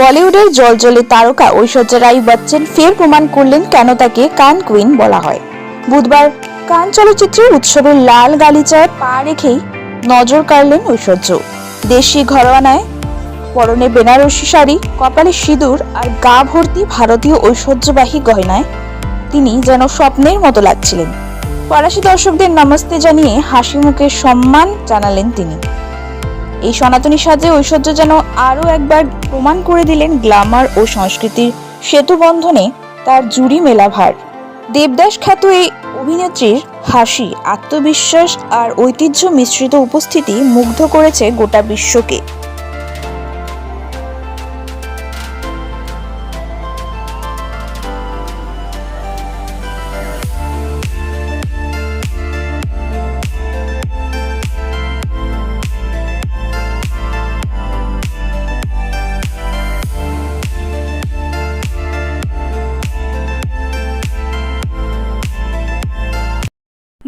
বলিউডের জলজলে তারকা ঐশ্বর্যা রাই বচ্চন ফের প্রমাণ করলেন কেন তাকে কান কুইন বলা হয়। বুধবার কান চলচ্চিত্রের উৎসবের লাল গালিচায় পা রেখেই নজর কাড়লেন ঐশ্বর্য। দেশি ঘরোয়ানায় পরনে বেনারসি শাড়ি, কপালে সিঁদুর আর গা ভর্তি ভারতীয় ঐশ্বর্যবাহী গয়নায় তিনি যেন স্বপ্নের মতো লাগছিলেন। ফরাসি দর্শকদের নমস্তে জানিয়ে হাসি মুখে সম্মান জানালেন তিনি। এই সনাতনী সাজে ঐশ্বর্য যেন আরও একবার প্রমাণ করে দিলেন গ্লামার ও সংস্কৃতির সেতুবন্ধনে তার জুড়ি মেলা ভার দেবদাস খ্যাত এই অভিনেত্রীর হাসি, আত্মবিশ্বাস আর ঐতিহ্য মিশ্রিত উপস্থিতি মুগ্ধ করেছে গোটা বিশ্বকে।